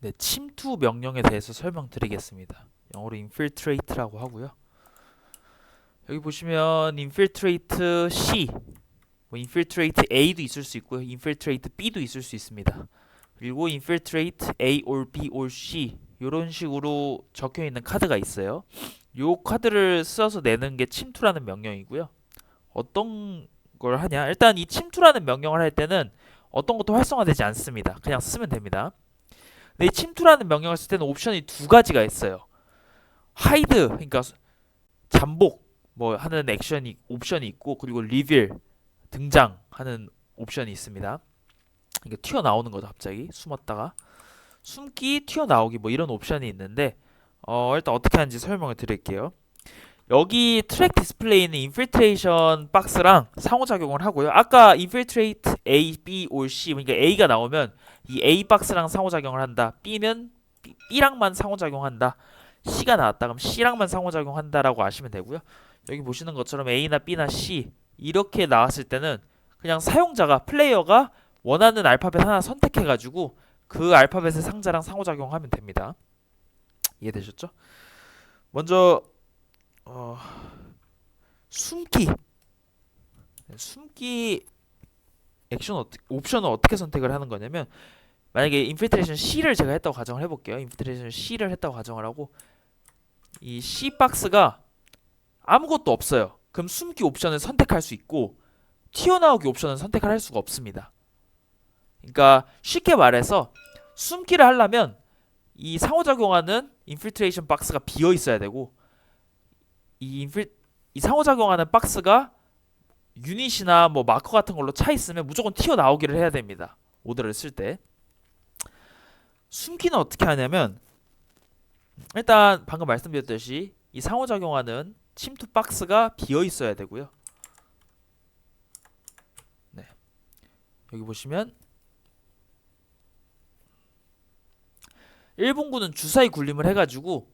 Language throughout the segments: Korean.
네, 침투 명령에 대해서 설명드리겠습니다. 영어로 infiltrate라고 하고요. 여기 보시면 infiltrate C, 뭐 infiltrate A도 있을 수 있고요. infiltrate B도 있을 수 있습니다. 그리고 infiltrate A or B or C 이런 식으로 적혀 있는 카드가 있어요. 요 카드를 써서 내는 게 침투라는 명령이고요. 어떤 걸 하냐? 일단 이 침투라는 명령을 할 때는 어떤 것도 활성화되지 않습니다. 그냥 쓰면 됩니다. 이 침투라는 명령을 쓸 때는 옵션이 두 가지가 있어요. 하이드 그러니까 잠복 뭐 하는 액션이 옵션이 있고 그리고 리빌 등장하는 옵션이 있습니다. 이게 튀어나오는 거죠 갑자기 숨었다가 숨기 튀어나오기 뭐 이런 옵션이 있는데 어 일단 어떻게 하는지 설명을 드릴게요. 여기 트랙 디스플레이는 인필트레이션 박스랑 상호작용을 하고요. 아까 인필트레이트 A, B, or C 그러니까 A가 나오면 이 A 박스랑 상호작용을 한다. B는 B, B랑만 상호작용한다. C가 나왔다. 그럼 C랑만 상호작용한다라고 아시면 되고요. 여기 보시는 것처럼 A나 B나 C 이렇게 나왔을 때는 그냥 사용자가 플레이어가 원하는 알파벳 하나 선택해 가지고 그 알파벳의 상자랑 상호작용하면 됩니다. 이해되셨죠? 먼저 어, 숨기 네, 숨기 액션 어떻게 옵션을 어떻게 선택을 하는 거냐면 만약에 인필트레이션 C를 제가 했다고 가정을 해볼게요. 인필트레이션 C를 했다고 가정을 하고 이 C 박스가 아무것도 없어요. 그럼 숨기 옵션을 선택할 수 있고 튀어나오기 옵션은 선택을 할 수가 없습니다. 그러니까 쉽게 말해서 숨기를 하려면 이 상호작용하는 인필트레이션 박스가 비어 있어야 되고 이 인필 이 상호작용하는 박스가 유닛이나 뭐 마커 같은 걸로 차 있으면 무조건 튀어 나오기를 해야 됩니다. 오더를 쓸 때. 숨기는 어떻게 하냐면 일단 방금 말씀드렸듯이 이 상호작용하는 침투 박스가 비어 있어야 되고요. 네. 여기 보시면 일본군은 주사위 굴림을 해가지고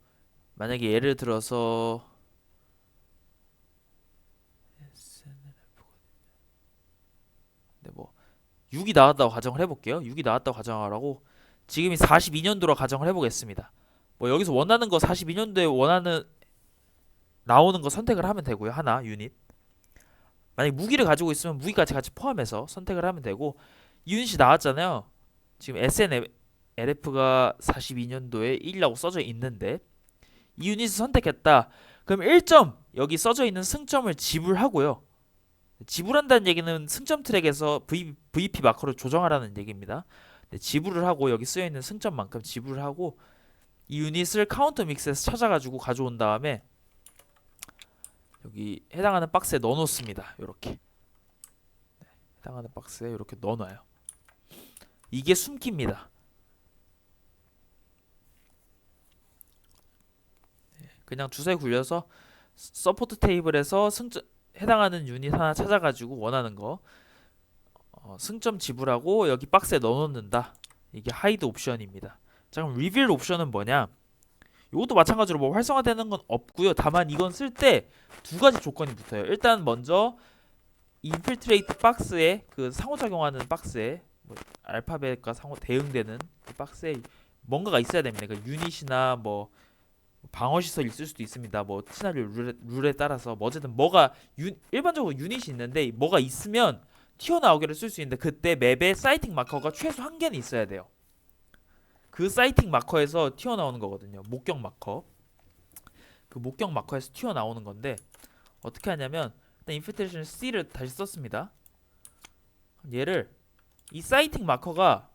만약에 예를 들어서 네, 뭐 6이 나왔다고 가정을 해볼게요. 6이 나왔다고 가정하라고 지금이 42년도로 가정을 해보겠습니다. 뭐 여기서 원하는 거 42년도에 원하는 나오는 거 선택을 하면 되고요. 하나 유닛. 만약 무기를 가지고 있으면 무기까지 같이 포함해서 선택을 하면 되고 이 유닛이 나왔잖아요. 지금 SNLF가 42년도에 1이라고 써져 있는데 이 유닛을 선택했다. 그럼 1점 여기 써져 있는 승점을 지불하고요. 지불한다는 얘기는 승점 트랙에서 v, VP 마커를 조정하라는 얘기입니다. 네, 지불을 하고 여기 쓰여 있는 승점만큼 지불을 하고 이 유닛을 카운터 믹스에서 찾아가지고 가져온 다음에 여기 해당하는 박스에 넣어놓습니다. 이렇게 네, 해당하는 박스에 이렇게 넣어놔요. 이게 숨기입니다. 네, 그냥 주사위 굴려서 서포트 테이블에서 승점 해당하는 유닛 하나 찾아가지고 원하는 거 어, 승점 지불하고 여기 박스에 넣어놓는다. 이게 하이드 옵션입니다. 자 그럼 리빌 옵션은 뭐냐? 이것도 마찬가지로 뭐 활성화되는 건 없고요. 다만 이건 쓸 때 두 가지 조건이 붙어요. 일단 먼저 인필트레이트 박스에 그 상호작용하는 박스에 뭐 알파벳과 상호 대응되는 그 박스에 뭔가가 있어야 됩니다. 그 유닛이나 뭐 방어 시설 있을 수도 있습니다. 뭐 시나리오 룰에, 룰에 따라서 뭐 어쨌든 뭐가 유, 일반적으로 유닛이 있는데 뭐가 있으면 튀어나오기를 쓸 수 있는데 그때 맵에 사이팅 마커가 최소 한 개는 있어야 돼요. 그 사이팅 마커에서 튀어나오는 거거든요. 목격 마커. 그 목격 마커에서 튀어나오는 건데 어떻게 하냐면 일단 인필트레이션 C를 다시 썼습니다. 얘를 이 사이팅 마커가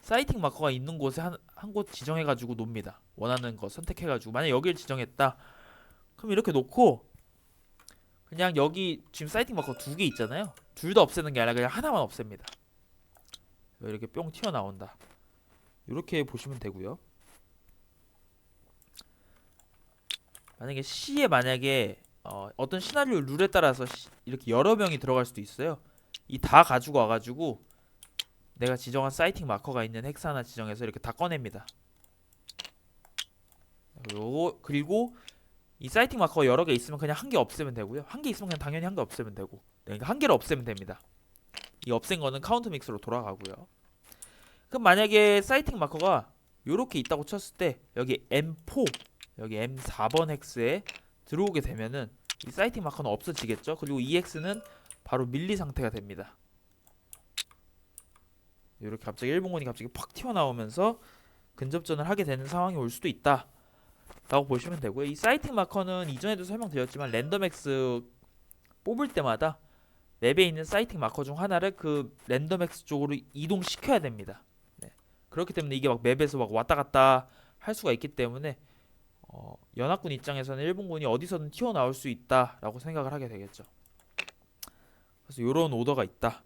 사이팅 마커가 있는 곳에 한 한 곳 지정해 가지고 놉니다. 원하는 거 선택해 가지고 만약 여기를 지정했다. 그럼 이렇게 놓고 그냥 여기 지금 사이팅 마커 두 개 있잖아요. 둘 다 없애는 게 아니라 그냥 하나만 없앱니다. 이렇게 뿅 튀어나온다. 이렇게 보시면 되고요. 만약에 C에 만약에 어, 어떤 시나리오 룰에 따라서 시- 이렇게 여러 명이 들어갈 수도 있어요. 이 다 가지고 와가지고 내가 지정한 사이팅 마커가 있는 헥스 하나 지정해서 이렇게 다 꺼냅니다. 요거 그리고 이 사이팅 마커가 여러 개 있으면 그냥 한 개 없애면 되고요. 한 개 있으면 그냥 당연히 한 개 없애면 되고. 네, 그러니까 한 개를 없애면 됩니다. 이 없앤 거는 카운트 믹스로 돌아가고요. 그럼 만약에 사이팅 마커가 요렇게 있다고 쳤을 때 여기 M4 여기 M4번 헥스에 들어오게 되면은 이 사이팅 마커는 없어지겠죠. 그리고 EX는 바로 밀리 상태가 됩니다. 이렇게 갑자기 일본군이 갑자기 팍 튀어나오면서 근접전을 하게 되는 상황이 올 수도 있다. 라고 보시면 되고요. 이 사이팅 마커는 이전에도 설명드렸지만 랜덤엑스 뽑을 때마다 맵에 있는 사이팅 마커 중 하나를 그 랜덤엑스 쪽으로 이동시켜야 됩니다. 네. 그렇기 때문에 이게 막 맵에서 막 왔다 갔다 할 수가 있기 때문에 어, 연합군 입장에서는 일본군이 어디서든 튀어나올 수 있다라고 생각을 하게 되겠죠. 그래서 이런 오더가 있다.